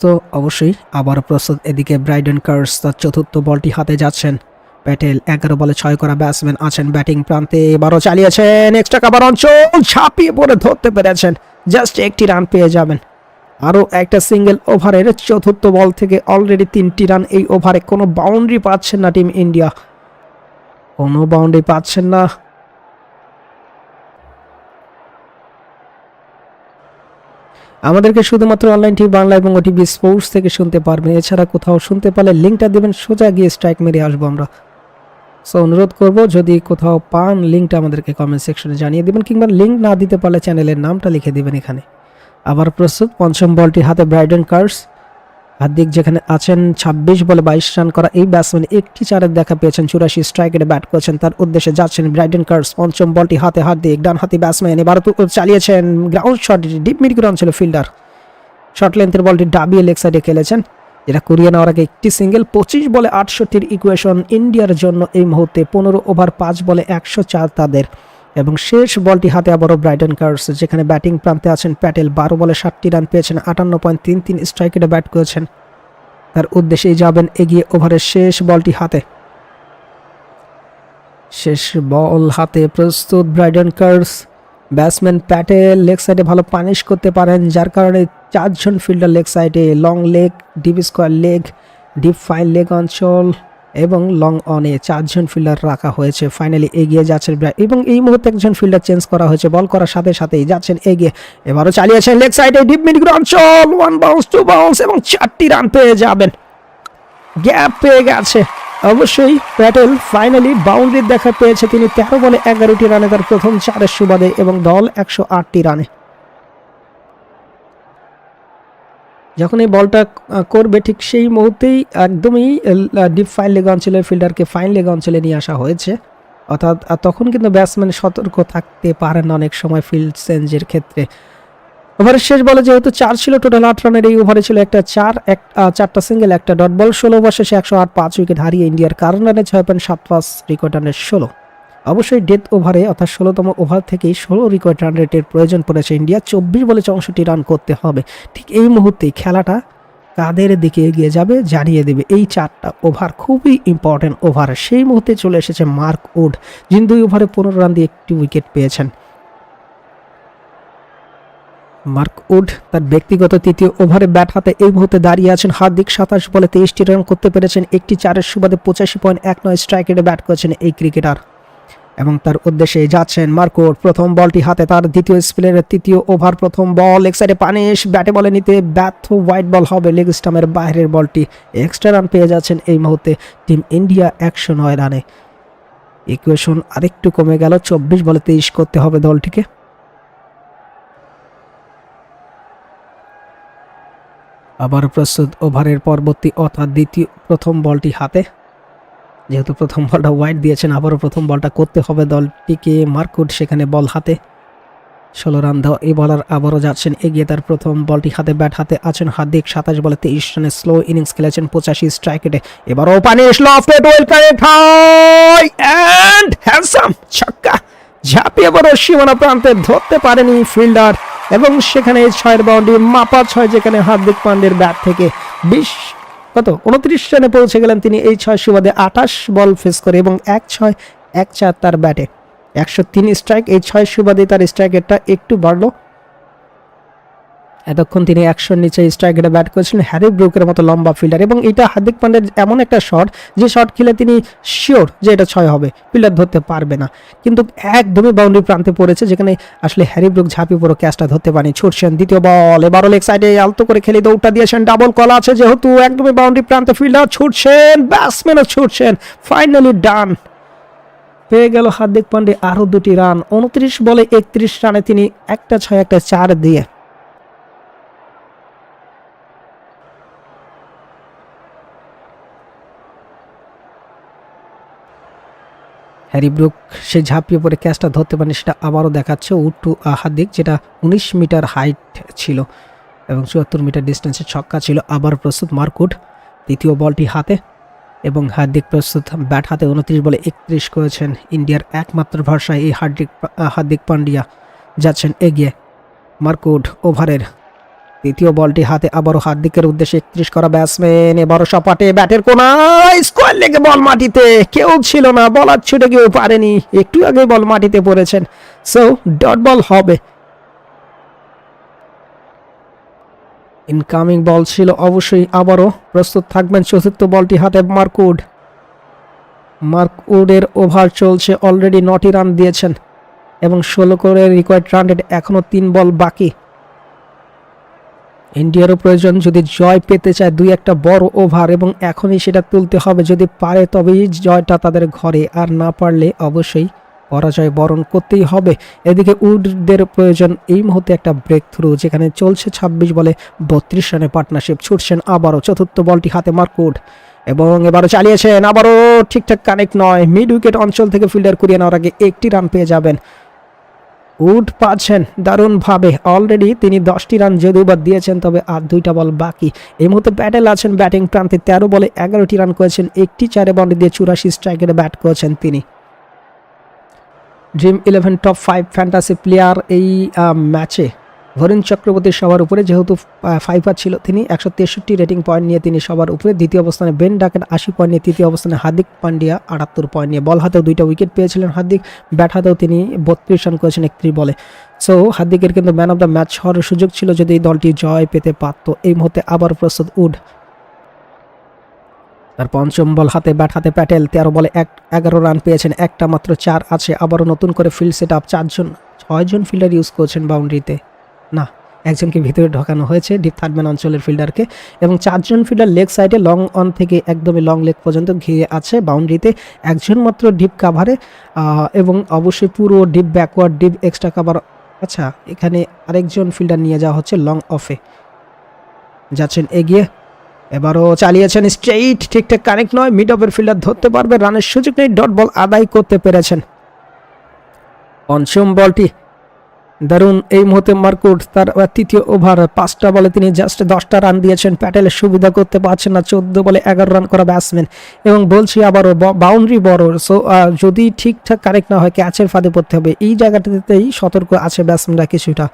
তো অবশ্যই আবার প্রস্তুত এদিকে ব্রাইডেন কার্স তার চতুর্থ বলটি হাতে যাচ্ছেন। প্যাটেল এগারো বলে ছয় করা ব্যাটসম্যান আছেন ব্যাটিং প্রান্তে। এবারও চালিয়েছেন এক্সট্রা কাভার অঞ্চল ছাপিয়ে পড়ে ধরতে পেরেছেন। জাস্ট একটি রান পেয়ে যাবেন। আরও একটা সিঙ্গেল ওভারের চতুর্থ বল থেকে অলরেডি তিনটি রান এই ওভারে কোনো বাউন্ডারি পাচ্ছেন না টিম ইন্ডিয়া। কোনো বাউন্ডারি পাচ্ছেন না। আমাদেরকে শুধুমাত্র অনলাইন টিভি বাংলা এবং ওটিভি স্পোর্টস থেকে শুনতে পারবেন। এছাড়া কোথাও শুনতে পারলে লিঙ্কটা দেবেন, সোজা গিয়ে স্ট্রাইক মেরে আসব আমরা। সো অনুরোধ করব, যদি কোথাও পান লিঙ্কটা আমাদেরকে কমেন্ট সেকশনে জানিয়ে দেবেন, কিংবা লিঙ্ক না দিতে পারলে চ্যানেলের নামটা লিখে দেবেন এখানে। আবার প্রস্তুত, পঞ্চম বলটি, হাতে ব্রাইডেন কার্স হার্দিক যেখানে আছেন, ছাব্বিশ বলে বাইশ রান করা এই ব্যাটসম্যান একটি চারের দেখা পেয়েছেন, চুরাশি স্ট্রাইকের ব্যাট করেছেন। তার উদ্দেশ্যে যাচ্ছেন ব্রাইডেন কার্স পঞ্চম বলটি হাতে হার্দিক ডান হাতি ব্যাটসম্যান এবার চালিয়েছেন ground shot deep mid ground ছিল ফিল্ডার শর্ট লেন্থের বলটি ডাবিয়ে লেগ সাইডে খেলেছেন। যেটা করিয়ে নেওয়ার আগে একটি সিঙ্গেল পঁচিশ বলে আটষট্টির ইকুয়েশন ইন্ডিয়ার জন্য এই মুহূর্তে পনেরো ওভার পাঁচ বলে একশো চার তাদের। এবং শেষ বলটি হাতে আবারও ব্রাইডেন কার্স যেখানে ব্যাটিং প্রান্তে আছেন প্যাটেল বারো বলে ষাটটি রান পেয়েছেন, আটান্ন পয়েন্ট তিন তিন স্ট্রাইকেটে ব্যাট করেছেন। তার উদ্দেশ্যেই যাবেন এগিয়ে ওভারের শেষ বলটি হাতে। শেষ বল হাতে প্রস্তুত Brydon Carse batsman Patel leg সাইডে ভালো পানিশ করতে পারেন, যার কারণে চারজন ফিল্ডার লেগ সাইডে long leg, deep square leg, deep fine leg অঞ্চল এবং লং অনে চারজন ফিল্ডার রাখা হয়েছে। ফাইনালি এগিয়ে যাচ্ছেন এবং এই মুহূর্তে একজন ফিল্ডার চেঞ্জ করা হয়েছে। বল করার সাথে সাথেই যাচ্ছেন এগিয়ে। এবারও চালিয়েছেন লেগ সাইডে ডিপ মিড অঞ্চল ওয়ান বাউন্স টু বাউন্স এবং চারটি রান পেয়ে যাবেন। গ্যাপ পেয়ে গেছে। অবশ্যই প্যাটেল ফাইনালি বাউন্ডারির দেখা পেয়েছে। তিনি তেরো বলে এগারোটি রানে তার প্রথম চারের সুবাদে এবং দল একশো আটটি রানে। যখন এই বলটা করবে ঠিক সেই মুহূর্তেই একদমই ডিপ ফাইন লেগ অঞ্চলের ফিল্ডারকে ফাইন লেগ অঞ্চলে নিয়ে আসা হয়েছে। অর্থাৎ তখন কিন্তু ব্যাটসম্যান সতর্ক থাকতে পারেন অনেক সময় ফিল্ড চেঞ্জের ক্ষেত্রে। ওভারের শেষ বলে যেহেতু চার ছিল টোটাল আট রানের এই ওভারে ছিল একটা চার, এক চারটা সিঙ্গেল একটা ডট বল ষোলো ওভার শেষে একশো আট পাঁচ উইকেট হারিয়ে ইন্ডিয়ার কারণ রানে ছয় পয়েন্ট সাত পাঁচ রেকর্ড রানের ষোলো। অবশ্যই ডেথ ওভারে অর্থাৎ ষোলোতম ওভার থেকেই ষোলো রেকর্ড রান রেটের প্রয়োজন পড়েছে ইন্ডিয়া। চব্বিশ বলে চৌষট্টি রান করতে হবে। ঠিক এই মুহূর্তেই খেলাটা কাদের দিকে এগিয়ে যাবে জানিয়ে দেবে এই চারটা ওভার খুবই ইম্পর্টেন্ট ওভার সেই মুহূর্তে চলে এসেছে মার্ক উড, যিনি দুই ওভারে পনেরো রান দিয়ে একটি উইকেট পেয়েছেন। মার্ক উড তার ব্যক্তিগত তৃতীয় ওভারে ব্যাট হাতে এই মুহূর্তে দাঁড়িয়ে আছেন। হার্দিক সাতাশ বলে তেইশটি রান করতে পেরেছেন। একটি চারের সুবাদে পঁচাশি পয়েন্ট এক নয় স্ট্রাইকেটে ব্যাট করেছেন এই ক্রিকেটার এবং তার উদ্দেশ্যে যাচ্ছেন মার্কোর প্রথম বলটি হাতে, তার দ্বিতীয় স্পিনের তৃতীয় ওভার, প্রথম বল এক সাইডে পানিশ, ব্যাটে বলে নিতে ব্যর্থ হোয়াইট বল হবে লেগ স্টামের বাইরের বলটি। এক্সট্রা রান পেয়ে যাচ্ছেন এই মুহূর্তে টিম ইন্ডিয়া একশো নয় রানে। ইকুয়েশন আরেকটু কমে গেল, চব্বিশ বলে তেইশ করতে হবে দলটিকে। আবার প্রস্তুত ওভারের পরবর্তী অর্থাৎ দ্বিতীয় প্রথম বলটি হাতে। যেহেতু প্রথম বলটা ওয়াইড দিয়েছেন, আবারও প্রথম বলটা করতে হবে দলটিকে। মার্কুট সেখানে বল হাতে। ষোলো রান দেওয়া এই বলার আবারও যাচ্ছেন, এগিয়ে তার প্রথম বলটি হাতে ব্যাট হাতে আছেন হার্দিক। সাতাশ বলে তেইশ রানে স্লো ইনিংস খেলেছেন পঁচাশি স্ট্রাইকেটে এবারও হাই অ্যান্ড হ্যান্ডসাম ছক্কা। ঝাঁপিয়ে বড় সীমানা প্রান্তে ধরতে পারেনি ফিল্ডার এবং সেখানে ছয়ের বাউন্ডারি মাপা ছয়, যেখানে হার্দিক পান্ডের ব্যাট থেকে বিশ কত? উনত্রিশ রানে পৌঁছে গেলেন তিনি এই ছয় সুবাদে আঠাশ বল ফেস করে এবং এক ছয়, এক চার তার ব্যাটে। একশো তিন স্ট্রাইক এই ছয় সুবাদে তার স্ট্রাইক রেটটা একটু বাড়লো। এতক্ষণ তিনি একশোর নিচে স্ট্রাইক রেটে ব্যাট করেছিলেন। হ্যারি ব্রুকের মতো লম্বা ফিল্ডার এবং এটা হার্দিক পান্ডের এমন একটা শট যে শট খেলে তিনি শিওর যে এটা ছয় হবে। ফিল্ডার ধরতে পারবে না। কিন্তু একদমই বাউন্ডারি প্রান্তে পড়েছে, যেখানে আসলে হ্যারি ব্রুক ঝাঁপি পুরো ক্যাচটা ধরতে পারেনি। ছুটছেন দ্বিতীয় বল এবারও লেগ সাইডে আলতো করে খেলে দৌড়টা দিয়েছেন। ডাবল কল আছে যেহেতু একদমই বাউন্ডারি প্রান্তে ফিল্ডার ছুটছেন ব্যাটসম্যানও ছুটছেন। ফাইনালি ডান পেয়ে গেল হার্দিক পান্ডে আরও দুটি রান উনত্রিশ বলে একত্রিশ রানে তিনি একটা ছয়, একটা চার দিয়ে হ্যারি ব্রুক, সে ঝাঁপিয়ে পড়ে ক্যাচটা ধরতে পারেনি, সেটা আবারও দেখাচ্ছে উট্টু হার্দিক যেটা উনিশ মিটার হাইট ছিল এবং চুয়াত্তর মিটার ডিস্টেন্সে ছক্কা ছিল। আবার প্রস্তুত মার্কুট, দ্বিতীয় বলটি হাতে এবং হার্দিক প্রস্তুত ব্যাট হাতে। উনত্রিশ বলে একত্রিশ করেছেন ইন্ডিয়ার একমাত্র ভরসায় এই হার্দিক হার্দিক পান্ডিয়া। যাচ্ছেন এগিয়ে মার্কুট ওভারের তৃতীয় বলটি হাতে আবারও হার্দিকের উদ্দেশ্যে একত্রিশ করা ব্যাটসম্যান এবারও সপাটে ব্যাটের কোনায় স্কোয়ার লেগে বল মাটিতে। কেউ ছিল না বলার ছুটে কেউ পারেনি, একটু আগে বল মাটিতে পড়েছেন। সো ডট বল হবে। ইনকামিং বল ছিল অবশ্যই আবারও। প্রস্তুত থাকবেন চতুর্থ বলটি হাতে মার্কুড। মার্কউডের ওভার চলছে অলরেডি নটি রান দিয়েছেন। এবং ষোলো করে রিকোয়ার্ড রান রেট এখনও তিন বল বাকি। ইন্ডিয়ারও প্রয়োজন, যদি জয় পেতে চায় দুই একটা বড় ওভার এবং এখনই সেটা তুলতে হবে, যদি পারে তবেই জয়টা তাদের ঘরে, আর না পারলে অবশ্যই পরাজয় বরণ করতেই হবে। এদিকে উডদের প্রয়োজন এই মুহূর্তে একটা ব্রেক থ্রু যেখানে চলছে ছাব্বিশ বলে বত্রিশ রানে পার্টনারশিপ ছুটছেন আবারও চতুর্থ বলটি হাতে মার্কুড এবং এবারও চালিয়েছেন, আবারও ঠিকঠাক কানেক্ট নয়। মিড উইকেট অঞ্চল থেকে ফিল্ডার কুড়িয়ে নেওয়ার আগে একটি রান পেয়ে যাবেন। উড পাচ্ছেন দারুণভাবে। অলরেডি তিনি দশটি রান যদিও বা দিয়েছেন, তবে আর দুইটা বল বাকি। এই মুহূর্তে ব্যাটেল আছেন ব্যাটিং প্রান্তে। তেরো বলে এগারোটি রান করেছেন, একটি চারে বন্ডে দিয়ে চুরাশি স্ট্রাইকের ব্যাট করেছেন তিনি। Dream eleven top five fantasy player এই ম্যাচে ভরুণ চক্রবর্তী সবার উপরে যেহেতু ফাইভার ছিল, তিনি একশো তেষট্টি রেটিং পয়েন্ট নিয়ে তিনি সবার উপরে দ্বিতীয় অবস্থানে বেন ডাকেট আশি পয়েন্ট নিয়ে তৃতীয় অবস্থানে হার্দিক পান্ডিয়া আটাত্তর পয়েন্ট নিয়ে বল হাতেও দুইটা উইকেট পেয়েছিলেন হার্দিক ব্যাট হাতেও তিনি বত্রিশ রান করেছেন একত্রিশ বলে সো হার্দিকের কিন্তু ম্যান অফ দ্য ম্যাচ হওয়ার সুযোগ ছিল যদি দলটি জয় পেতে পারত। এই মুহূর্তে আবার প্রস্তুত উড। তার পঞ্চম বল হাতে ব্যাট হাতে প্যাটেল তেরো বলে এক, এগারো রান পেয়েছেন, একটা মাত্র চার আছে। আবারও নতুন করে ফিল্ড সেট আপ চারজন, ছয়জন ফিল্ডার ইউজ করছেন বাউন্ডারিতে না, একজনকে ভিতরে ঢোকানো হয়েছে ডিপ থার্ডম্যান অঞ্চলের ফিল্ডারকে এবং চারজন ফিল্ডার লেগ সাইডে লং অন থেকে একদমই লং লেগ পর্যন্ত ঘিরে আছে বাউন্ডারিতে একজন মাত্র ডিপ কাভারে এবং অবশ্যই পুরো deep backward deep extra cover আচ্ছা এখানে আরেকজন ফিল্ডার নিয়ে যাওয়া হচ্ছে লং অফে যাচ্ছেন এগিয়ে, এবারও চালিয়েছেন স্ট্রেইট ঠিকঠাক কানেক্ট নয় মিড অফের ফিল্ডার ধরতে পারবে, রানের সুযোগ নেই ডট বল আদায় করতে পেরেছেন। পঞ্চম বলটি দারুণ এই মুহূর্তে মার্কুট তার তৃতীয় ওভার, পাঁচটা বলে তিনি জাস্ট দশটা রান দিয়েছেন। প্যাটেলের সুবিধা করতে পারছেন না, চোদ্দ বলে এগারো রান করা ব্যাটসম্যান এবং বলছি আবারও বাউন্ডারি বড় সো যদি ঠিকঠাক কারেক্ট না হয় ক্যাচের ফাঁদে পড়তে হবে। এই জায়গাটাতেই সতর্ক আছে ব্যাটসম্যানরা কিছুটা।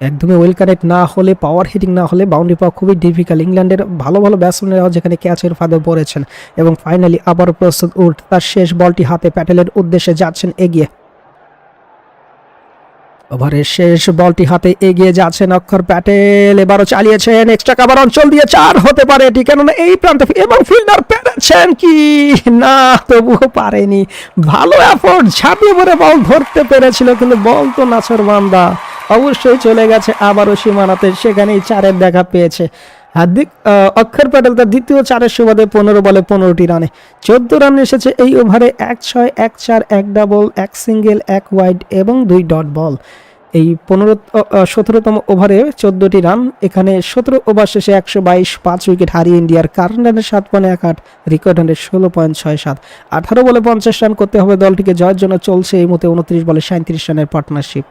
একদমই ওয়েল কানেক্ট না হলে পাওয়ার হিটিং না হলে বাউন্ডারি পাওয়া খুবই ডিফিকাল্ট ইংল্যান্ডের ভালো ভালো ব্যাটসম্যানরাও যেখানে ক্যাচের ফাঁদে পড়েছেন। এবং ফাইনালি আবার প্রস্তুত উঠ তার শেষ বলটি হাতে প্যাটেলের উদ্দেশ্যে যাচ্ছেন এগিয়ে। ওভারের শেষ বলটি হাতে এগিয়ে যাচ্ছেন অক্ষর প্যাটেল। এবারও চালিয়েছেন এক্সট্রা কাভার অঞ্চল দিয়ে চার হতে পারে। এটি কেননা এই প্রান্তে এবং ফিল্ডার পেরেছেন কি? না, তবুও পারেনি। ভালো এফোর্ট ঝাঁপিয়ে পড়ে বল ধরতে পেরেছিল, কিন্তু বল তো নাচর বান্দা। অবশ্যই চলে গেছে আবারও সীমানাতে, সেখানেই চারের দেখা পেয়েছে। হার্দিক অক্ষর প্যাটেল তার দ্বিতীয় চারের সুবাদে পনেরো বলে পনেরোটি রানে চোদ্দ রান এসেছে এই ওভারে এক ছয়, এক চার, এক ডাবল, এক সিঙ্গেল, এক ওয়াইড এবং দুই ডট বল। এই পনেরো সতেরোতম ওভারে চোদ্দোটি রান, এখানে সতেরো ওভার শেষে একশো বাইশ, পাঁচ উইকেট হারিয়ে ইন্ডিয়ার কারণ রানের সাত পয়েন্ট এক আট, রেকর্ড রানের ষোলো পয়েন্ট ছয় সাত। আঠারো বলে পঞ্চাশ রান করতে হবে দলটিকে, জয়ের জন্য চলছে এই মতে উনত্রিশ বলে সাঁত্রিশ রানের পার্টনারশিপ।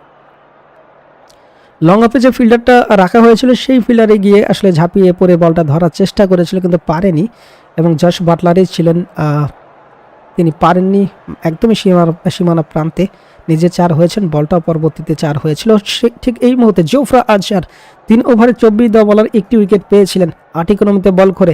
লং অফে যে ফিল্ডারটা রাখা হয়েছিল, সেই ফিল্ডারে গিয়ে আসলে ঝাঁপিয়ে পড়ে বলটা ধরার চেষ্টা করেছিল, কিন্তু পারেনি এবং যশ বাটলারই ছিলেন তিনি পারেননি একদমই সীমানা সীমানা প্রান্তে। নিজে চার হয়েছেন বলটা পরবর্তীতে চার হয়েছিল। ঠিক এই মুহূর্তে জোফরা আজহার তিন ওভারে চব্বিশ দেওয়া বলার একটি উইকেট পেয়েছিলেন আট ইকোনমিতে বল করে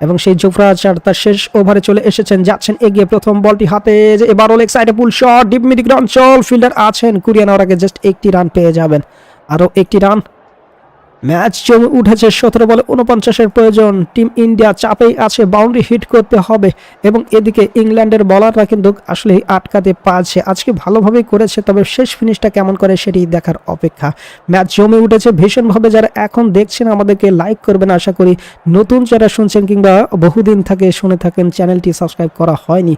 এবং সেই জোফরা আজহার তার শেষ ওভারে চলে এসেছেন, যাচ্ছেন, এগিয়ে প্রথম বলটি হাতে যে এবার ওলেক সাইডে পুল শট ডিপ মিডিক অঞ্চল ফিল্ডার আছেন কুরিয়ানোর আগে জাস্ট একটি রান পেয়ে যাবেন। আরও একটি রান। ম্যাচ জমে উঠেছে সতেরো বলে উনপঞ্চাশের প্রয়োজন। টিম ইন্ডিয়া চাপেই আছে, বাউন্ডারি হিট করতে হবে এবং এদিকে ইংল্যান্ডের বলাররা কিন্তু আসলে আটকাতে পারছে। আজকে ভালোভাবেই করেছে, তবে শেষ ফিনিশটা কেমন করে সেটি দেখার অপেক্ষা। ম্যাচ জমে উঠেছে, ভীষণভাবে যারা এখন দেখছেন আমাদেরকে লাইক করবেন আশা করি। নতুন যারা শুনছেন কিংবা বহুদিন থেকে শুনে থাকেন, চ্যানেলটি সাবস্ক্রাইব করা হয়নি।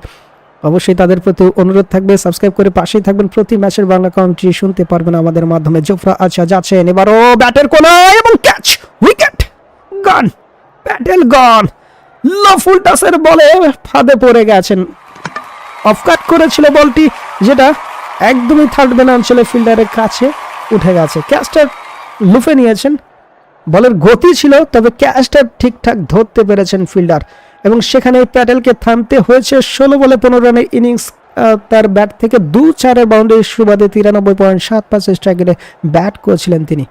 অবশ্যই তাদের প্রতি অনুরোধ থাকবে। সাবস্ক্রাইব করে পাশেই থাকবেন। প্রতি ম্যাচের বাংলা কমেন্ট্রি শুনতে পারবেন আমাদের মাধ্যমে। জোফরা আচ্ছা যাচ্ছেন। এবারও ব্যাটের কোনা এবং catch wicket gone Bethell gone lawful টাসের বলে ফাঁদে পড়ে গেছেন। অফকাট করেছিল বলটি, যেটা একদমই থার্ড ম্যান অঞ্চলে ফিল্ডারের কাছে উঠে গেছে। ক্যাচটা লুফে নিয়েছেন। বলের গতি ছিল, তবে ক্যাচটা ঠিকঠাক ধরতে পেরেছেন ফিল্ডার এবং সেখানে প্যাটেলকে থামতে হয়েছে ষোলো বলে পনেরো রানের ইনিংস তার ব্যাট থেকে দু চারের বাউন্ডারির সুবাদে তিরানব্বই পয়েন্ট সাত পাঁচ স্ট্রাইকে ব্যাট করেছিলেন তিনি।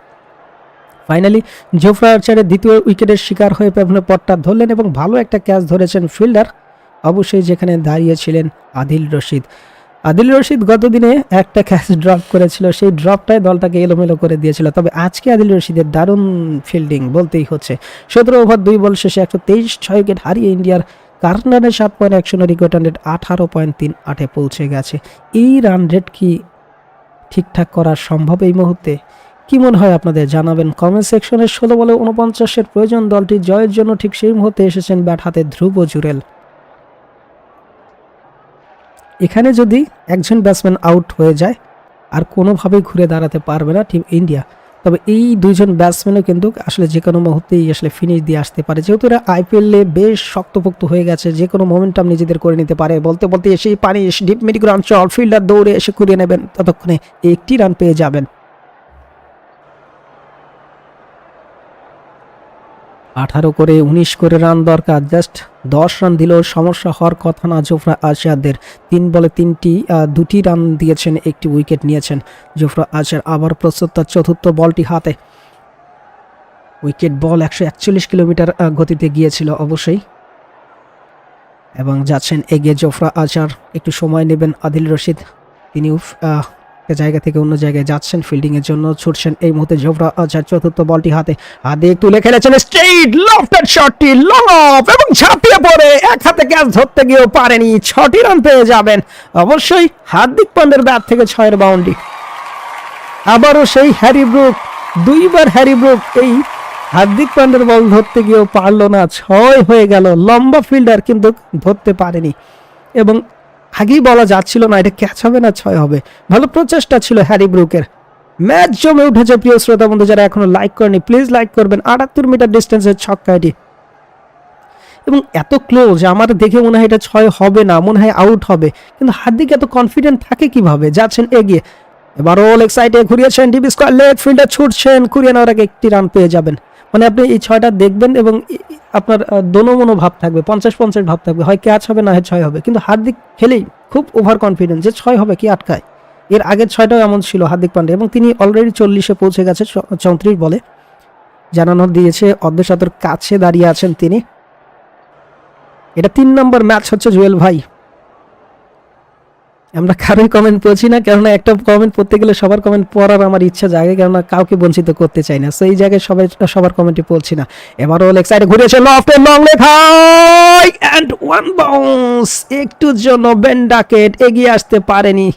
ফাইনালি জোফরা আর্চারের দ্বিতীয় উইকেটের শিকার হয়ে পেভনে পটটা ধরলেন এবং ভালো একটা ক্যাচ ধরেছেন ফিল্ডার, অবশ্যই যেখানে দাঁড়িয়েছিলেন আদিল রশিদ। আদিল রশিদ গতদিনে একটা ক্যাচ ড্রপ করেছিল, সেই ড্রপটাই দলটাকে এলোমেলো করে দিয়েছিল। তবে আজকে আদিল রশিদের দারুণ ফিল্ডিং বলতেই হচ্ছে। সতেরো ওভার দুই বল শেষে একশো তেইশ ছয় উইকেট হারিয়ে ইন্ডিয়ার কারণ রানে সাত পয়েন্ট একশো রিকোয়েট রান রেট আঠারো পয়েন্ট তিন আটে পৌঁছে গেছে। এই রান রেট কি ঠিকঠাক করা সম্ভব এই মুহূর্তে? কি মনে হয় আপনাদের? জানাবেন কমেন্ট সেকশনে ষোলো বলে উনপঞ্চাশের প্রয়োজন। দলটি জয়ের জন্য ঠিক সেই মুহূর্তে এসেছেন ব্যাট হাতে ধ্রুব জুরেল। এখানে যদি একজন ব্যাটসম্যান আউট হয়ে যায়, আর কোনোভাবেই ঘুরে দাঁড়াতে পারবে না টিম ইন্ডিয়া, তবে এই দুইজন ব্যাটসম্যানও কিন্তু আসলে যে কোনো মুহূর্তেই আসলে ফিনিশ দিয়ে আসতে পারে। যেহেতু এরা আইপিএলে বেশ শক্তপোক্ত হয়ে গেছে, যে কোনো মোমেন্টাম নিজেদের করে নিতে পারে। বলতে বলতে এসেই পানি ডিপ মিডিগ্রাঞ্চ অলফিল্ডার ফিল্ডার দৌড়ে এসে কুড়িয়ে নেবেন, ততক্ষণে একটি রান পেয়ে যাবেন। আঠারো করে উনিশ করে রান দরকার। জাস্ট দশ রান দিলেও সমস্যা হওয়ার কথা না। জোফরা আজহারদের তিন বলে তিনটি দুটি রান দিয়েছেন, একটি উইকেট নিয়েছেন জোফরা আজহার আবার প্রস্তুত তার চতুর্থ বলটি হাতে। উইকেট বল একশো একচল্লিশ কিলোমিটার গতিতে গিয়েছিল অবশ্যই। এবং যাচ্ছেন এগিয়ে জোফরা আজহার একটু সময় নেবেন আদিল রশিদ। তিনি উফ, আহ, এক জায়গা থেকে অন্য জায়গায় যাচ্ছেন ফিল্ডিং এর জন্য ছুটছেন। এই মুহূর্তে জোফরা আজহার চতুর্থ বলটি হাতে হাতে তুলে খেলেছেন স্ট্রেট লফটেড শটটি লং অফ এবং ঝাঁপিয়ে পড়ে। এক হাতে ক্যাচ ধরতে গিয়েও পারেনি ছটি রান পেয়ে যাবেন। অবশ্যই হার্দিক পান্ডের ব্যাট থেকে ছয়ের বাউন্ডি আবারও সেই হ্যারি ব্রুক দুইবার হ্যারি ব্রুক এই হার্দিক পান্ডের বল ধরতে গিয়েও পারল না ছয় হয়ে গেল। লম্বা ফিল্ডার কিন্তু ধরতে পারেনি। এবং আগেই বলা যাচ্ছিল না এটা ক্যাচ হবে না ছয় হবে। ভালো প্রচেষ্টা ছিল হ্যারি ব্রুকের। ম্যাচ জমে উঠেছে প্রিয় শ্রোতা বন্ধু, যারা এখনও লাইক করেনি প্লিজ লাইক করবেন। আটাত্তর মিটার ডিস্টেন্সের ছক্কা এটি। এবং এত ক্লোজ আমার দেখে মনে হয় এটা ছয় হবে না, মনে হয় আউট হবে। কিন্তু হার্দিক এত কনফিডেন্ট থাকে কীভাবে? যাচ্ছেন এগিয়ে। এবার অল এক্সাইটে ঘুরিয়েছেন ডিবি স্কোয়ার লেগ ফিল্ডার ছুটছেন ঘুরিয়ে নেওয়ার আগে একটি রান পেয়ে যাবেন। মানে আপনি এই ছয়টা দেখবেন এবং আপনার দোনো মনো ভাব থাকবে, পঞ্চাশ পঞ্চাশ ভাব থাকবে, হয় ক্যাচ হবে না হয় ছয় হবে। কিন্তু হার্দিক খেলেই খুব ওভার কনফিডেন্স যে ছয় হবে কি আটকায়। এর আগের ছয়টাও এমন ছিল হার্দিক পান্ডে এবং তিনি অলরেডি চল্লিশে পৌঁছে গেছে চৌত্রিশ বলে। জানানো দিয়েছে অর্ধশতর কাছে দাঁড়িয়ে আছেন তিনি। এটা তিন নম্বর ম্যাচ হচ্ছে জুয়েল ভাই। আমরা কারোই কমেন্ট পড়ছি না, কেননা একটা কমেন্ট পড়তে গেলে সবার কমেন্ট পড়ার আমার ইচ্ছা জাগে, কেননা কাউকে বঞ্চিত করতে চাই না। সো এই জায়গায় সবাই, সবার কমেন্টে পড়ছি না। এবারও লেগ সাইডে ঘুরেছে লফটে long leg high and one bounce একটুর জন্য বেন ডাকেট এগিয়ে আসতে পারেনি।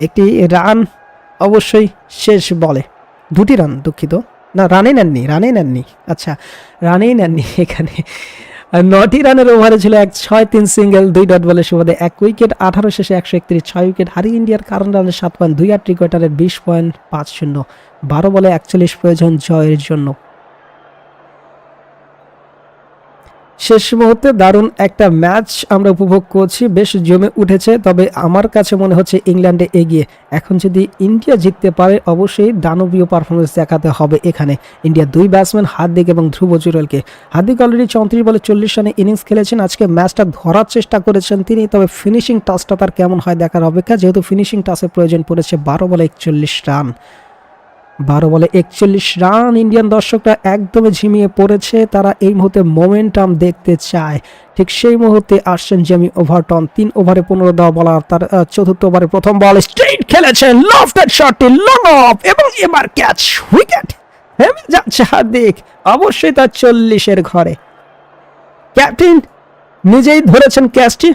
একটি রান অবশ্যই শেষ বলে। দুটি রান দুঃখিত। না রানে নেননি রানে নেননি। আচ্ছা রানেই নেননি এখানে। নটি রানের ওভারে ছিল এক ছয় তিন সিঙ্গেল, দুই ডট বলে সুবাদে এক উইকেট, আঠারো শেষে একশো একত্রিশ, ছয় উইকেট হারিয়ে ইন্ডিয়ার কারণ রানের সাত পয়েন্ট, দুই আট ক্রিকেটারের বিশ পয়েন্ট পাঁচ শূন্য। বারো বলে একচল্লিশ প্রয়োজন জয়ের জন্য। শেষ মুহূর্তে দারুণ একটা ম্যাচ আমরা উপভোগ করছি। বেশ জমে উঠেছে, তবে আমার কাছে মনে হচ্ছে ইংল্যান্ডে এগিয়ে। এখন যদি ইন্ডিয়া জিততে পারে, অবশ্যই দানবীয় পারফরমেন্স দেখাতে হবে এখানে। ইন্ডিয়া দুই ব্যাটসম্যান হার্দিক এবং ধ্রুব জুরেলকে হার্দিক অলরেডি চৌত্রিশ বলে চল্লিশ রানে ইনিংস খেলেছেন। আজকে ম্যাচটা ধরার চেষ্টা করেছেন তিনি, তবে ফিনিশিং টাচটা তার কেমন হয় দেখার অপেক্ষা, যেহেতু ফিনিশিং টাচের প্রয়োজন পড়েছে বারো বলে একচল্লিশ রান। বারো বলে একচল্লিশ রান ইন্ডিয়ান দর্শকরা একদমই ঝিমিয়ে পড়েছে। তারা এই মুহূর্তে মোমেন্টাম দেখতে চায়। ঠিক সেই মুহূর্তে আসছেন জেমি ওভারটন তিন ওভারে পনেরো দেওয়া বলার তার চতুর্থ ওভারে প্রথম বল স্ট্রেট খেলেছেন। লফটেড শটটি লং অফ এবং এবার ক্যাচ উইকেট হেমে যাচ্ছে হার্দিক। অবশ্যই তার চল্লিশের ঘরে। ক্যাপ্টেন নিজেই ধরেছেন ক্যাচটি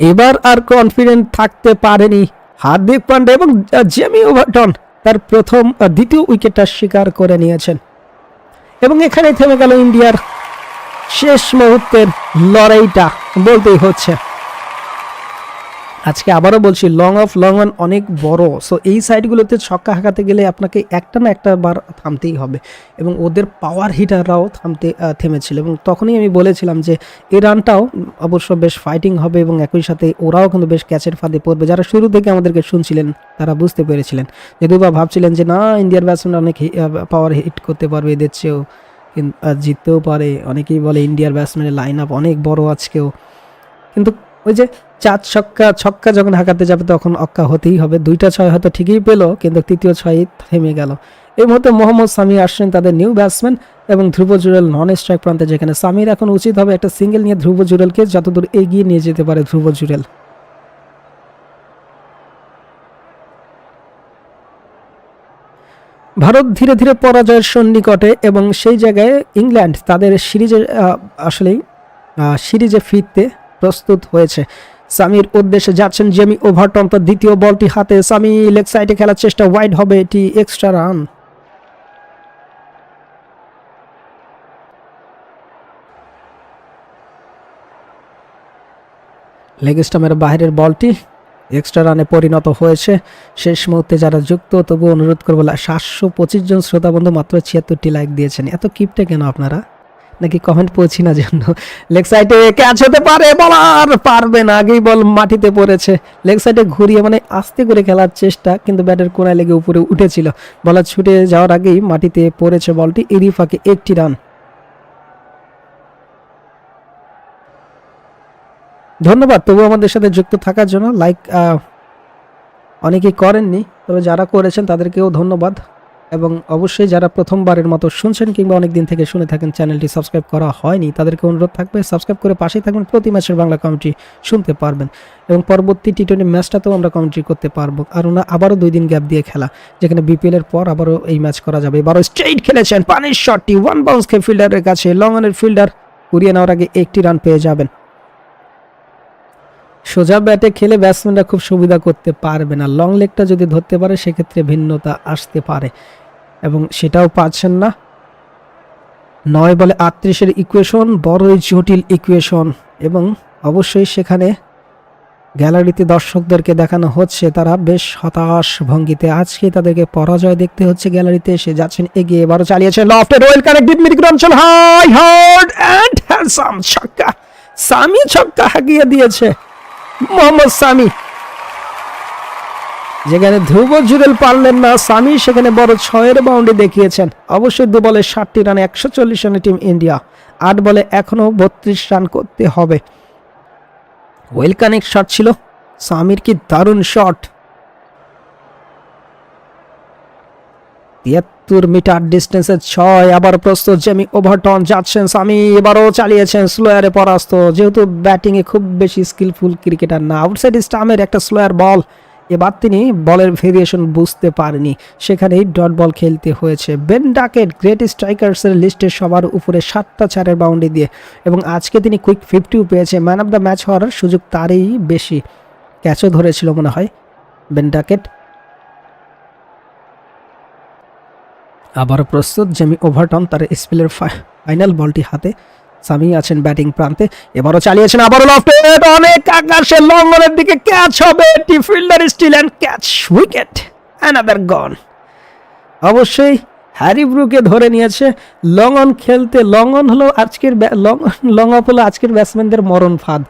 এবার আর কনফিডেন্ট থাকতে পারেনি হার্দিক পান্ডে এবং জেমি ওভারটন তার প্রথম দ্বিতীয় উইকেটটা স্বীকার করে নিয়েছেন। এবং এখানে থেমে গেল ইন্ডিয়ার শেষ মুহূর্তের লড়াইটা বলতেই হচ্ছে। আজকে আবারও বলছি লং অফ লং অন অনেক বড়। সো এই সাইডগুলোতে ছক্কা হাঁকাতে গেলে আপনাকে একটা না একটা বার থামতেই হবে। এবং ওদের পাওয়ার হিটাররাও থামতে থেমেছিল। এবং তখনই আমি বলেছিলাম যে, এই রানটাও অবশ্য বেশ ফাইটিং হবে এবং একই সাথে ওরাও কিন্তু বেশ ক্যাচের ফাঁদে পড়বে। যারা শুরু থেকে আমাদেরকে শুনছিলেন, তারা বুঝতে পেরেছিলেন যদিও বা ভাবছিলেন যে, না ইন্ডিয়ার ব্যাটসম্যান অনেক পাওয়ার হিট করতে পারবে, এদের চেয়েও। জিততেও পারে। অনেকেই বলে ইন্ডিয়ার ব্যাটসম্যানের লাইন আপ অনেক বড় আজকেও। কিন্তু ওই যে চার ছক্কা ছক্কা যখন হাঁকাতে যাবে তখন অক্কা হতেই হবে। দুইটা ছয় হয়তো ঠিকই পেল, কিন্তু তৃতীয় ছয় থেমে গেল। এই মুহূর্তে মোহাম্মদ সামি আসছেন তাদের নিউ ব্যাটসম্যান এবং ধ্রুব জুরেল নন স্ট্রাইক প্রান্তে, যেখানে সামির এখন উচিত হবে একটা সিঙ্গেল নিয়ে ধ্রুব জুরেলকে যতদূর এগিয়ে নিয়ে যেতে পারে ধ্রুব জুরেল ভারত ধীরে ধীরে পরাজয়ের সন্নিকটে এবং সেই জায়গায় ইংল্যান্ড তাদের সিরিজে আসলেই সিরিজে ফিরতে প্রস্তুত হয়েছে। সামির উদ্দেশ্যে যাচ্ছেন জেমি ওভারটন তার দ্বিতীয় বলটি হাতে। সামি লেগ সাইডে খেলার চেষ্টা ওয়াইড হবে, এটি এক্সট্রা রান লেগ স্টামের বাইরের বলটি এক্সট্রা রানে পরিণত হয়েছে। শেষ মুহূর্তে যারা যুক্ত তবু অনুরোধ করব, সাতশো পঁচিশ জন শ্রোতা বন্ধু মাত্র ছিয়াত্তরটি লাইক দিয়েছেন। এত কিপটে কেন আপনারা? নাকি কমেন্ট পৌঁছি না জন্য লেগ সাইডে ক্যাচ হতে পারে বলার পারবে না, আগেই বল মাটিতে পড়েছে। লেগ সাইডে ঘুরিয়ে মানে আস্তে করে খেলার চেষ্টা, কিন্তু ব্যাটের কোনায় লেগে উপরে উঠেছিল। বলার ছুটে যাওয়ার আগেই মাটিতে পড়েছে বলটি, এরই ফাঁকে একটি রান ধন্যবাদ তবু আমাদের সাথে যুক্ত থাকার জন্য। লাইক অনেকেই করেননি, তবে যারা করেছেন তাদেরকেও ধন্যবাদ। এবং অবশ্যই যারা প্রথমবারের মতো শুনছেন কিংবা অনেক দিন থেকে শুনে থাকেন, চ্যানেলটি সাবস্ক্রাইব করা হয়নি, তাদেরকে অনুরোধ থাকবে, সাবস্ক্রাইব করে পাশেই থাকবেন, প্রতি ম্যাচের বাংলা কমেন্ট্রি শুনতে পারবেন এবং পরবর্তী টি টোয়েন্টি ম্যাচটাতেও আমরা কমেন্ট্রি করতে পারব। আর ওনা আবারও দুই দিন গ্যাপ দিয়ে খেলা, যেখানে বিপিএল এর পর আবারও এই ম্যাচ করা যাবে। এবারও স্ট্রেইট খেলেছেন পানির শটটি ওয়ান বাউন্স খেয়ে ফিল্ডারের কাছে লং অনের ফিল্ডার কুড়িয়ে নেওয়ার আগে একটি রান পেয়ে যাবেন। সোজা ব্যাটে খেলে ব্যাটসম্যানরা খুব সুবিধা করতে পারবে না। লং লেগটা যদি ধরতে পারে, সেক্ষেত্রে ভিন্নতা আসতে পারে। এবং সেটাও পাচ্ছেন না। নয় বলে আটত্রিশের ইকুয়েশন বড়ই জটিল ইকুয়েশন এবং অবশ্যই সেখানে গ্যালারিতে দর্শকদেরকে দেখানো হচ্ছে, তারা বেশ হতাশ ভঙ্গিতে। আজকে তাদেরকে পরাজয় দেখতে হচ্ছে গ্যালারিতে, এসে যাচ্ছেন, এগিয়ে এবারও চালিয়েছেন লফটে রয়েল কানেক্টেড মিডিক অঞ্চল হাই হার্ড অ্যান্ড হ্যান্ডসাম ছক্কা। সামি ছক্কা হাঁকিয়ে দিয়েছে। মোহাম্মদ সামি। যেখানে ধ্রুব জুরেল পারলেন না, সামি সেখানে বড় ছয়ের বাউন্ডে দেখিয়েছেন। অবশ্যই দু বলে ষাটটি রানে একশো চল্লিশ রানে টিম ইন্ডিয়া, আট বলে এখনও বত্রিশ রান করতে হবে। ওয়েল শট ছিল। সামির কি দারুণ শট তিয়াত্তর মিটার ডিস্টেন্সের ছয়। আবার প্রস্তুত জেমি ওভারটন যাচ্ছেন সামি এবারও চালিয়েছেন স্লোয়ারে পরাস্ত। যেহেতু ব্যাটিংয়ে খুব বেশি স্কিলফুল ক্রিকেটার না। আউটসাইড স্টামের একটা স্লোয়ার বল এবার তিনি বলের ভেরিয়েশন বুঝতে পারেনি। সেখানেই ডট বল খেলতে হয়েছে। বেন ডাকেট গ্রেট স্ট্রাইকার্সের লিস্টে সবার উপরে সাতটা চারের বাউন্ডারি দিয়ে। এবং আজকে তিনি কুইক ফিফটিও পেয়েছে। ম্যান অফ দ্য ম্যাচ হওয়ার সুযোগ তারই বেশি। ক্যাচও ধরেছিল মনে হয়। বেন ডাকেট আবারও প্রস্তুত। জেমি ওভারটন তার স্পেলের ফাইনাল বলটি হাতে সামি আছেন ব্যাটিং প্রান্তে। এবারও চালিয়েছেন আবারও লফটে। অনেক আকাশে লঙ্গনের দিকে ক্যাচ হবে। টি fielder still and catch wicket. Another gone অবশ্যই হ্যারি ব্রুকে ধরে নিয়েছে। লং অন খেলতে লং অন হলো আজকের লং অফ হলো আজকের ব্যাটসম্যানদের মরণ ফাঁদ।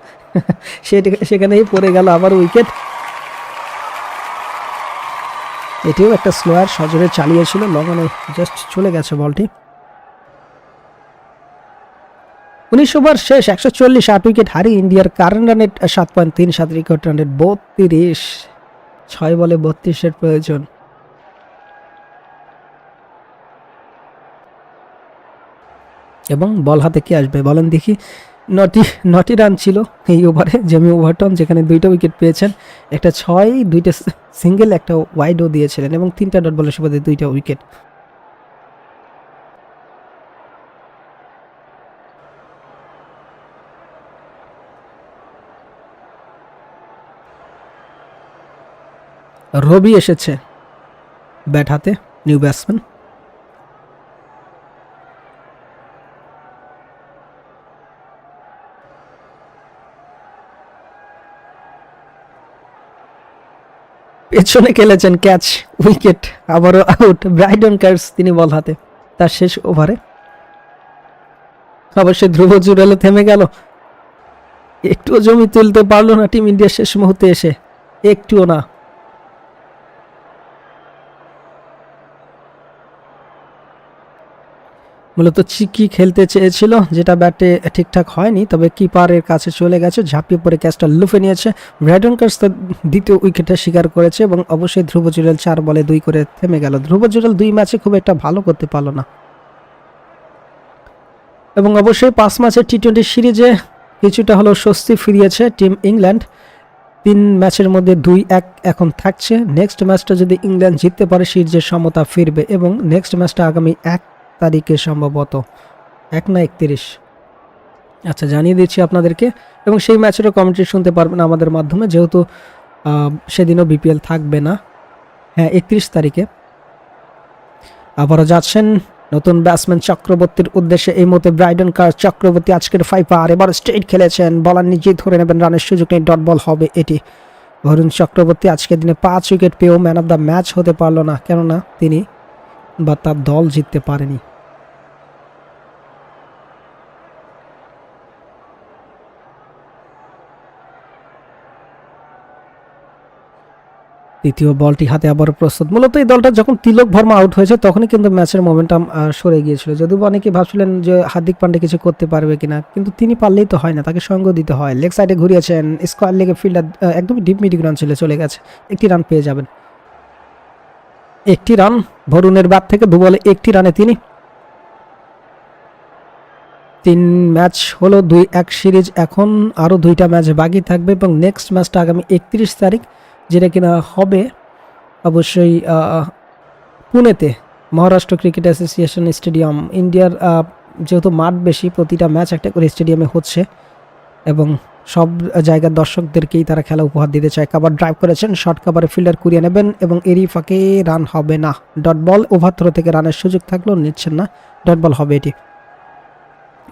সেখানেই পড়ে গেল আবার উইকেট। এটিও একটা স্লোয়ার সজোরে চালিয়েছিল লং অনে জাস্ট চলে গেছে বলটি। উনিশ ওভার শেষ, একশো চল্লিশ আট উইকেট হারিয়ে ইন্ডিয়ার কারেন্ট রানের সাত পয়েন্ট তিন সাত রেকর্ড রানের বত্রিশ, ছয় বলে বত্রিশের প্রয়োজন। এবং বল হাতে কে আসবে? বলেন দেখি। নটি নটি রান ছিল এই ওভারে জেমি ওভারটন যেখানে দুইটা উইকেট পেয়েছেন। একটা ছয়, দুইটা সিঙ্গেল একটা ওয়াইডও দিয়েছিলেন এবং তিনটা ডট বলের সুবাদে দুইটা উইকেট রবি এসেছে ব্যাট হাতে নিউ ব্যাটসম্যান পেছনে খেলেছেন ক্যাচ, উইকেট, আবারও আউট। ব্রাইডন কার্স তিনি বল হাতে। তার শেষ ওভারে। অবশ্যই ধ্রুব জুড়ালে থেমে গেল। একটুও জমি তুলতে পারল না টিম ইন্ডিয়া শেষ মুহূর্তে এসে। একটুও না। মূলত চিকি খেলতে চেয়েছিল, যেটা ব্যাটে ঠিকঠাক হয়নি, তবে কিপারের কাছে চলে গেছে, ঝাঁপিয়ে পড়ে ক্যাচটা লুফে নিয়েছে। ব্রাইডন কার্স তার দ্বিতীয় উইকেটে শিকার করেছে এবং অবশ্যই ধ্রুব জুরেল চার বলে দুই করে থেমে গেল। ধ্রুব জুরেল দুই ম্যাচে খুব একটা ভালো করতে পারল না। এবং অবশ্যই পাঁচ ম্যাচের টি টোয়েন্টি সিরিজে কিছুটা হলো স্বস্তি ফিরিয়েছে টিম ইংল্যান্ড। তিন ম্যাচের মধ্যে দুই এক এখন থাকছে। নেক্সট ম্যাচটা যদি ইংল্যান্ড জিততে পারে, সিরিজের সমতা ফিরবে এবং নেক্সট ম্যাচটা আগামী এক তারিখে সম্ভবত এক না একত্রিশ। আচ্ছা জানিয়ে দিচ্ছি আপনাদেরকে। এবং সেই ম্যাচেরও কমেন্ট্রি শুনতে পারবেন আমাদের মাধ্যমে, যেহেতু সেদিনও বিপিএল থাকবে না। হ্যাঁ একত্রিশ তারিখে। আবারও যাচ্ছেন নতুন ব্যাটসম্যান চক্রবর্তীর উদ্দেশ্যে। এই মুহূর্তে ব্রাইডন কার চক্রবর্তী আজকের ফাইপার এবার স্ট্রেট খেলেছেন। বলার নিজেই ধরে নেবেন, রানের সুযোগ নেই ডট বল হবে এটি। বরুণ চক্রবর্তী আজকের দিনে পাঁচ উইকেট পেয়েও ম্যান অফ দ্য ম্যাচ হতে পারল না, কেননা তিনি বা তার দল জিততে পারেনি। তৃতীয় বলটি হাতে আবারও প্রস্তুত। মূলত এই দলটা যখন তিলক ভর্মা আউট হয়েছে, তখনই কিন্তু ম্যাচের মোমেন্টাম সরে গিয়েছিল। যদিও অনেকে ভাবছিলেন যে হার্দিক পান্ডে কিছু করতে পারবে কিনা, কিন্তু তিনি পারলেই তো হয় না, তাকে সঙ্গ দিতে হয়। লেগ সাইডে ঘুরিয়েছেন স্কোয়ার লেগে ফিল্ডার একদমই ডিপ মিডিক রান ছিল চলে গেছে। একটি রান পেয়ে যাবেন। একটি রান ভরুণের ব্যাট থেকে দু বলে একটি রানে তিনি। তিন ম্যাচ হলো, দুই এক সিরিজ, এখন আরও দুইটা ম্যাচ বাকি থাকবে এবং নেক্সট ম্যাচটা আগামী একত্রিশ তারিখ। যেটা কিনা হবে, অবশ্যই পুনেতে মহারাষ্ট্র ক্রিকেট অ্যাসোসিয়েশন স্টেডিয়াম, ইন্ডিয়ার যেহেতু মাঠ বেশি, প্রতিটা ম্যাচ একটা করে স্টেডিয়ামে হচ্ছে এবং সব জায়গার দর্শকদেরকেই তারা খেলা উপহার দিতে চায়। কাবার ড্রাইভ করেছেন শর্ট কাভারে ফিল্ডার কুড়িয়ে নেবেন এবং এরই ফাঁকে রান হবে না। ডট বল ওভার থ্রো থেকে রানের সুযোগ থাকলেও নিচ্ছেন না। ডট বল হবে এটি।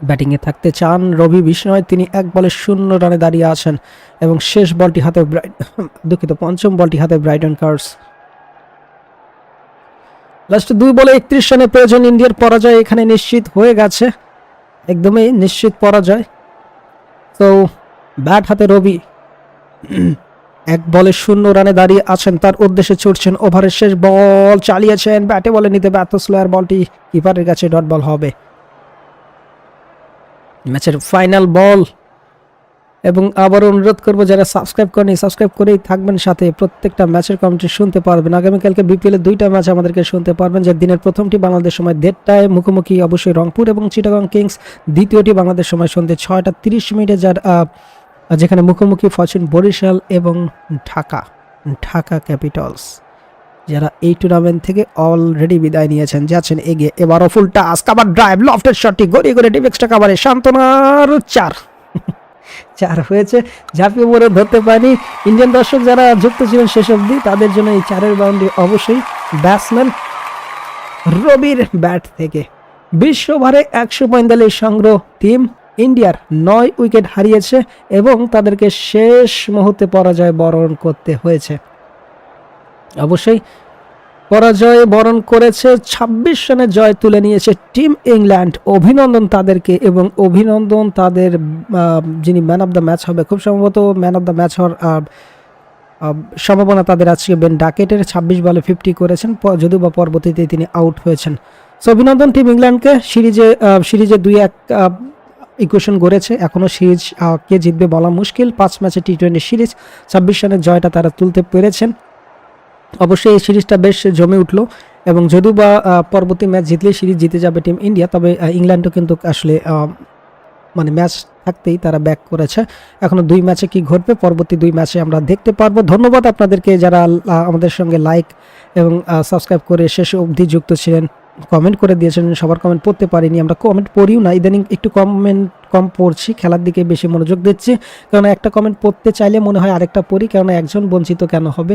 ব্যাটিংয়ে থাকতে চান রবি বিষ্ণয়। তিনি এক বলে শূন্য রানে দাঁড়িয়ে আছেন এবং শেষ বলটি হাতে দুঃখিত, পঞ্চম বলটি হাতে ব্রাইটন কার্স লাস্টে দুই বলে একত্রিশ রানে প্রয়োজন ইন্ডিয়ার পরাজয় এখানে নিশ্চিত হয়ে গেছে। একদমই নিশ্চিত পরাজয়। তো ব্যাট হাতে রবি এক বলে শূন্য রানে দাঁড়িয়ে আছেন। তার উদ্দেশ্যে ছুটছেন ওভারের শেষ বল, চালিয়েছেন। ব্যাটে বলে নিতে ব্যর্থ স্লোয়ার বলটি কিপারের কাছে ডট বল হবে। ম্যাচের ফাইনাল বল এবং আবার অনুরোধ করব, যারা সাবস্ক্রাইব করেনি সাবস্ক্রাইব করেই থাকবেন সাথে। প্রত্যেকটা ম্যাচের কমেন্ট্রি শুনতে পারবেন। আগামীকালকে বিপিএলের দুইটা ম্যাচ আমাদেরকে শুনতে পারবেন যে দিনের প্রথমটি বাংলাদেশ সময় দেড়টায়, মুখোমুখি অবশ্যই রংপুর এবং চিটাগং কিংস। দ্বিতীয়টি বাংলাদেশ সময় সন্ধ্যে ছয়টা তিরিশ মিনিটে, যার যেখানে মুখোমুখি ফরচুন বরিশাল এবং ঢাকা ঢাকা ক্যাপিটালস। যারা এই টুর্নামেন্ট থেকে অলরেডি বিদায় নিয়েছেন, যাচ্ছেন, এগিয়ে। এবারও ফুল টাস কাবার ড্রাইভ লফটের শটটি গড়িয়ে গড়িয়ে ডিফেক্সটা কাবারে, শান্তনার চার। চার হয়েছে, ঝাঁপিয়ে পড়ে ধরতে পারেনি। ইন্ডিয়ান দর্শক যারা যুক্ত ছিলেন শেষ অবধি, তাদের জন্য এই চারের বাউন্ডারি অবশ্যই ব্যাটসম্যান রবির ব্যাট থেকে। বিশ্ব ওভারে একশো পঁয়তাল্লিশ সংগ্রহ টিম ইন্ডিয়ার নয় উইকেট হারিয়েছে এবং তাদেরকে শেষ মুহূর্তে পরাজয় বরণ করতে হয়েছে। অবশ্যই পরাজয় বরণ করেছে, ছাব্বিশ রানে জয় তুলে নিয়েছে টিম ইংল্যান্ড। অভিনন্দন তাদেরকে এবং অভিনন্দন তাদের যিনি ম্যান অফ দ্য ম্যাচ হবে, খুব সম্ভবত ম্যান অফ দ্য ম্যাচ হওয়ার সম্ভাবনা তাদের আজকে বেন ডাকেটের ছাব্বিশ বলে ফিফটি করেছেন যদিও বা পরবর্তীতে তিনি আউট হয়েছেন। সো অভিনন্দন টিম ইংল্যান্ডকে, সিরিজে সিরিজে দুই এক ইকুয়েশন গড়েছে। এখনও সিরিজ কে জিতবে বলা মুশকিল। পাঁচ ম্যাচে টি টোয়েন্টি সিরিজ, ছাব্বিশ রানের জয়টা তারা তুলতে পেরেছেন। অবশ্যই এই সিরিজটা বেশ জমে উঠল এবং যদিও বা পরবর্তী ম্যাচ জিতলে সিরিজ জিতে যাবে টিম ইন্ডিয়া, তবে ইংল্যান্ডও কিন্তু আসলে মানে ম্যাচ থাকতেই তারা ব্যাক করেছে। এখনও দুই ম্যাচে কি ঘটবে, পরবর্তী দুই ম্যাচে আমরা দেখতে পারব। ধন্যবাদ আপনাদেরকে যারা আমাদের সঙ্গে লাইক এবং সাবস্ক্রাইব করে শেষ অবধি যুক্ত ছিলেন। কমেন্ট করে দিয়েছেন সবার কমেন্ট পড়তে পারিনি, আমরা কমেন্ট পড়িও না। ইদানিং একটু কমেন্ট কম পড়ছি, খেলার দিকে বেশি মনোযোগ দিচ্ছি। কারণ একটা কমেন্ট পড়তে চাইলে মনে হয় আরেকটা পড়ি কারণ একজন বঞ্চিত কেন হবে?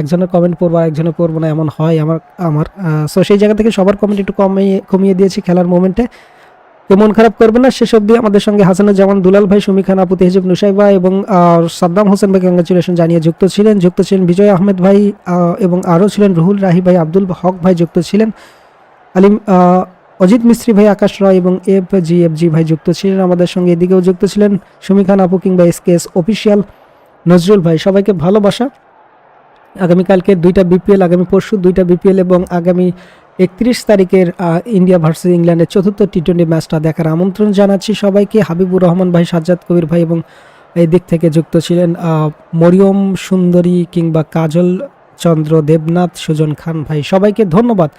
একজনের কমেন্ট পড়ব আর একজনের পড়ব না, এমন হয় আমার আমার। সো সেই জায়গা থেকে সবার কমেন্ট একটু কমিয়ে কমিয়ে দিয়েছি খেলার মোমেন্টে কেউ মন খারাপ করবে না, শেষ অব্দি আমাদের সঙ্গে হাসানুজ্জামান, দুলাল ভাই, সুমি খান, আপু, তেহজিব নুসাইবা এবং সাদ্দাম হোসেন ভাই কংগ্রাচুলেশন জানিয়ে যুক্ত ছিলেন। যুক্ত ছিলেন বিজয় আহমেদ ভাই এবং আরও ছিলেন রুহুল রাহি ভাই, আব্দুল হক ভাই যুক্ত ছিলেন। আলিম অজিত মিস্ত্রি ভাই আকাশ রয় এবং এফ জি এফ জি ভাই যুক্ত ছিলেন। আমাদের সঙ্গে এদিকেও যুক্ত ছিলেন সুমি খান আপু কিংবা S K S official Nazrul ভাই। সবাইকে ভালোবাসা। আগামীকালকে দুইটা বিপিএল, আগামী পরশু দুইটা বিপিএল এবং আগামী একত্রিশ তারিখের ইন্ডিয়া ভার্সেস ইংল্যান্ডের চতুর্থ টি টোয়েন্টি ম্যাচটা দেখার আমন্ত্রণ জানাচ্ছি সবাইকে। হাবিবুর রহমান ভাই, সাজ্জাদ কবির ভাই এবং এই দিক থেকে যুক্ত ছিলেন মরিয়ম সুন্দরী কিংবা কাজল চন্দ্র দেবনাথ, সুজন খান ভাই। সবাইকে ধন্যবাদ।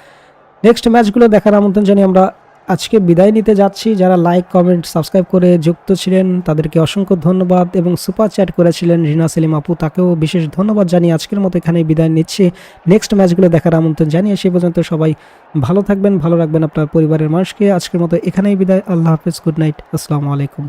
নেক্সট ম্যাচগুলো দেখার আমন্ত্রণ জানিয়ে আমরা আজকে বিদায় নিতে যাচ্ছি। যারা লাইক কমেন্ট সাবস্ক্রাইব করে যুক্ত ছিলেন, তাদেরকে অসংখ্য ধন্যবাদ এবং সুপার চ্যাট করেছিলেন রিনা, সেলিম আপু, তাকেও বিশেষ ধন্যবাদ জানিয়ে আজকের মতো এখানেই বিদায় নিচ্ছি। নেক্সট ম্যাচগুলো দেখার আমন্ত্রণ জানিয়ে সে পর্যন্ত সবাই ভালো থাকবেন, ভালো রাখবেন আপনার পরিবারের মানুষকে। আজকের মতো এখানেই বিদায়। আল্লাহ হাফিজ গুড নাইট আসসালামু আলাইকুম।